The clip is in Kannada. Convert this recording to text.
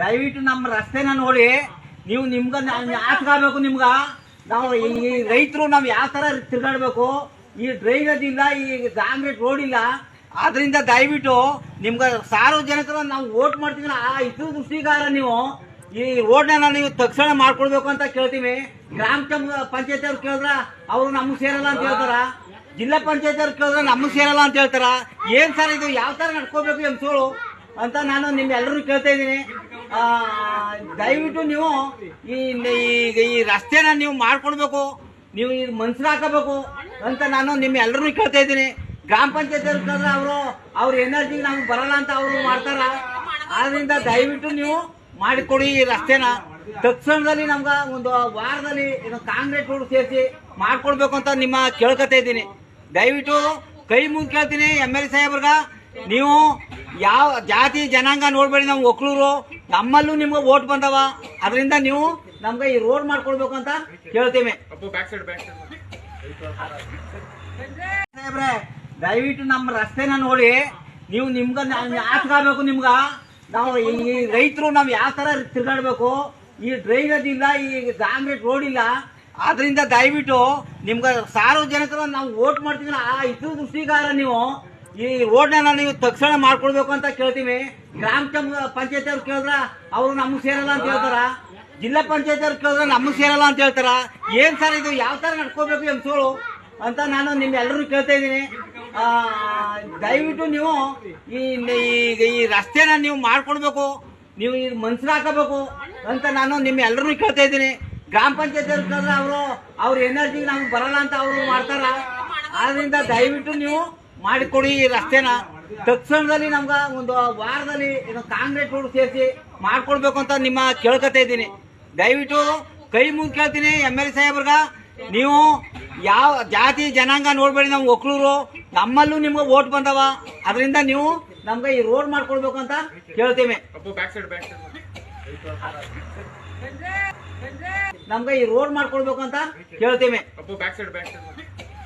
ದಯವಿಟ್ಟು ನಮ್ಮ ರಸ್ತೆನ ನೋಡಿ. ನೀವು ನಿಮ್ಗ ಯಾಕಾಗಬೇಕು ನಿಮ್ಗ. ನಾವು ಈ ರೈತರು ನಾವು ಯಾವ ತರ ತಿರ್ಗಾಡ್ಬೇಕು? ಈ ಡ್ರೈನೇಜ್ ಇಲ್ಲ ಈ ಕಾಂಕ್ರೀಟ್ ರೋಡ್ ಇಲ್ಲ. ಆದ್ರಿಂದ ದಯವಿಟ್ಟು ನಿಮ್ಗೆ ಸಾರ್ವಜನಿಕರು ನಾವು ವೋಟ್ ಮಾಡ್ತೀವಿ. ಆ ಇದು ದೃಷ್ಟಿಗಾರ ನೀವು. ಈ ರೋಡ್ನ ನೀವು ತಕ್ಷಣ ಮಾಡ್ಕೊಳ್ಬೇಕು ಅಂತ ಕೇಳ್ತೀವಿ. ಗ್ರಾಮ ಪಂಚಾಯತ್ ಅವ್ರು ಕೇಳಿದ್ರ, ಅವ್ರು ನಮ್ಗೆ ಸೇರಲ್ಲ ಅಂತ ಹೇಳ್ತಾರ. ಜಿಲ್ಲಾ ಪಂಚಾಯತ್ ಅವ್ರು ಕೇಳಿದ್ರೆ, ನಮ್ಗೆ ಸೇರಲ್ಲ ಅಂತ ಹೇಳ್ತಾರ. ಏನ್ ಸರ್ ಇದು? ಯಾವ ತರ ನಡ್ಕೋಬೇಕು ಎಂಸೋಳು ಅಂತ ನಾನು ನಿಮ್ಮೆಲ್ಲರೂ ಕೇಳ್ತಾ ಇದ್ದೀನಿ. ದಯವಿಟ್ಟು ನೀವು ಈ ಈ- ರಸ್ತೆನ ನೀವು ಮಾಡ್ಕೊಡ್ಬೇಕು. ನೀವು ಇದು ಮನ್ಸಿಗೆ ಹಾಕಬೇಕು ಅಂತ ನಾನು ನಿಮ್ಮೆಲ್ಲರೂ ಕೇಳ್ತಾ ಇದ್ದೀನಿ. ಗ್ರಾಮ ಪಂಚಾಯತ್ ಅವ್ರು, ಅವರು ಅವ್ರ ಎನರ್ಜಿ ನಮ್ಗೆ ಬರಲ್ಲ ಅಂತ ಅವರು ಮಾಡ್ತಾರ. ಆದ್ರಿಂದ ದಯವಿಟ್ಟು ನೀವು ಮಾಡಿಕೊಡಿ ಈ ರಸ್ತೆನ. ತಕ್ಷಣದಲ್ಲಿ ನಮ್ಗೆ ಒಂದು ವಾರದಲ್ಲಿ ಇದು ಕಾಂಗ್ರೆಸ್ ರೋಡ್ ಸೇರಿಸಿ ಮಾಡ್ಕೊಡ್ಬೇಕು ಅಂತ ನಿಮ್ಮ ಕೇಳ್ಕೊತಾ ಇದ್ದೀನಿ. ದಯವಿಟ್ಟು ಕೈ ಮುಂದೆ ಕೇಳ್ತೀನಿ ಎಂ ಎಲ್ ಸಾಹೇಬ್ರಗ. ನೀವು ಯಾವ ಜಾತಿ, ಜನಾಂಗ ನೋಡ್ಬೇಡಿ ನಾವು ಒಕ್ಳೂರು. ನಮ್ಮಲ್ಲೂ ನಿಮ್ಗೆ ಓಟ್ ಬಂದವ. ಅದರಿಂದ ನೀವು ನಮ್ಗೆ ಈ ರೋಡ್ ಮಾಡ್ಕೊಡ್ಬೇಕು ಅಂತ ಕೇಳ್ತೀವಿ ದಯವಿಟ್ಟು ನಮ್ಮ ರಸ್ತೆನ ನೋಡಿ. ನೀವು ನಿಮ್ಗ ಯಾಕಾಗಬೇಕು ನಿಮ್ಗ. ನಾವು ಈ ರೈತರು ನಾವು ಯಾವ ತರ ತಿರ್ಗಾಡ್ಬೇಕು? ಈ ಡ್ರೈನೇಜ್ ಇಲ್ಲ ಈ ಕಾಂಕ್ರೀಟ್ ರೋಡ್ ಇಲ್ಲ. ಆದ್ರಿಂದ ದಯವಿಟ್ಟು ನಿಮ್ಗೆ ಸಾರ್ವಜನಿಕರು ನಾವು ವೋಟ್ ಮಾಡ್ತೀವಿ ಆ ಇದು ದೃಷ್ಟಿಗಾರ ನೀವು. ಈ ರೋಡ್ನ ನೀವು ತಕ್ಷಣ ಮಾಡ್ಕೊಳ್ಬೇಕು ಅಂತ ಕೇಳ್ತೀವಿ. ಗ್ರಾಮ ಪಂಚಾಯತ್ ಅವ್ರು ಕೇಳಿದ್ರ, ಅವ್ರು ನಮ್ಗೆ ಸೇರಲ್ಲ ಅಂತ ಹೇಳ್ತಾರ. ಜಿಲ್ಲಾ ಪಂಚಾಯತ್ ಅವ್ರು ಕೇಳಿದ್ರೆ, ನಮಗೆ ಸೇರಲ್ಲ ಅಂತ ಹೇಳ್ತಾರ. ಏನ್ ಸರ್ ಇದು, ಯಾವ ತರ ನಡ್ಕೋಬೇಕು ಎಂಸೋಳು ಅಂತ ನಾನು ನಿಮ್ಮೆಲ್ಲರೂ ಕೇಳ್ತಾ ಇದ್ದೀನಿ. ದಯವಿಟ್ಟು ನೀವು ಈ, ಈ- ರಸ್ತೆನ ನೀವು ಮಾಡ್ಕೊಡ್ಬೇಕು. ನೀವು ಇದು ಮನ್ಸು ಹಾಕಬೇಕು ಅಂತ ನಾನು ನಿಮ್ಮೆಲ್ಲರೂ ಕೇಳ್ತಾ ಇದ್ದೀನಿ. ಗ್ರಾಮ ಪಂಚಾಯತ್ ಅವ್ರು ಕೇಳಿದ್ರೆ, ಅವರು, ಅವ್ರ ಎನರ್ಜಿ ನಮ್ಗೆ ಬರಲ್ಲ ಅಂತ ಅವರು ಮಾಡ್ತಾರ. ಆದ್ರಿಂದ ದಯವಿಟ್ಟು ನೀವು ಮಾಡಿಕೊಡಿ ಈ ರಸ್ತೆನ. ತಕ್ಷಣದಲ್ಲಿ ನಮ್ಗ ಒಂದು ವಾರದಲ್ಲಿ ಕಾಂಕ್ರೀಟ್ ರೋಡ್ ಸೇರಿಸಿ ಮಾಡ್ಕೊಡ್ಬೇಕು ಅಂತ ನಿಮ್ಮ ಕೇಳ್ಕೊತಾ ಇದ್ದೀನಿ. ದಯವಿಟ್ಟು ಕೈ ಮುಂದೆ ಕೇಳ್ತೀನಿ ಎಂ ಎಲ್ ಸಾಹೇಬ್ರಗ. ನೀವು ಯಾವ ಜಾತಿ ಜನಾಂಗ ನೋಡ್ಬೇಡಿ ನಮ್ಮ ಒಕ್ಳೂರು. ನಮ್ಮಲ್ಲೂ ನಿಮ್ಗೆ ಓಟ್ ಬಂದವ. ಅದರಿಂದ ನೀವು ನಮ್ಗೆ ಈ ರೋಡ್ ಮಾಡ್ಕೊಡ್ಬೇಕು ಅಂತ ಕೇಳ್ತೀವಿ. ನಮ್ಗೆ ಈ ರೋಡ್ ಮಾಡ್ಕೊಡ್ಬೇಕು ಅಂತ ಕೇಳ್ತೀವಿ.